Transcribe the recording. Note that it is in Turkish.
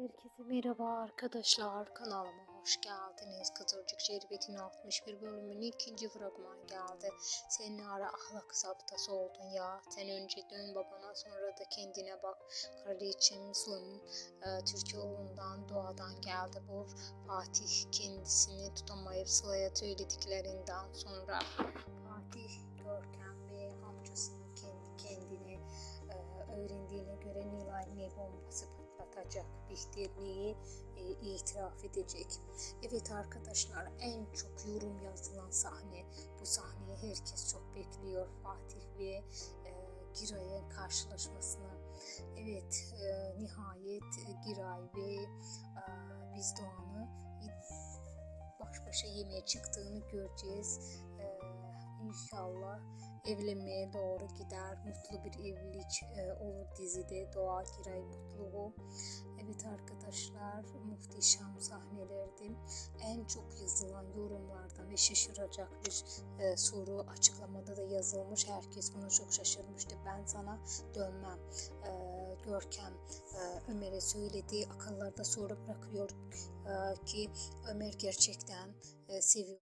Herkese merhaba arkadaşlar kanalıma hoş geldiniz. Kızılcık Şerbeti'nin 61 bölümünün ikinci fragman geldi. Sen ne ara ahlak saptası oldun ya. Sen önce dön babana sonra da kendine bak. Kraliçe Müslüm e, Türkoğlu'ndan doğadan geldi. Bu Fatih kendisini tutamayıp Sıla'ya söylediklerinden sonra Fatih Görkem ve amcasının kendi kendine e, öğrendiğine göre Nilay ne bombası patlatacak Bihterliği e, itiraf edecek. Evet arkadaşlar en çok yorum yazılan sahne bu sahneyi herkes çok bekliyor Fatih ve e, Giray'ın karşılaşmasını. Evet e, nihayet e, Giray ve e, biz Doğan'ı baş başa yemeğe çıktığını göreceğiz. E, inşallah evlenmeye doğru gider. Mutlu bir evlilik e, olur dizide Doğa Giray mutluluğu. Evet arkadaşlar muhteşem sahnelerdi. En çok yazılan yorumlardan ve şaşıracak bir e, soru açıklamada da yazılmış. Herkes bunu çok şaşırmıştı. Ben sana dönmem. E, Görkem Ömer'e söylediği akıllarda soru bırakıyor ki Ömer gerçekten seviyor.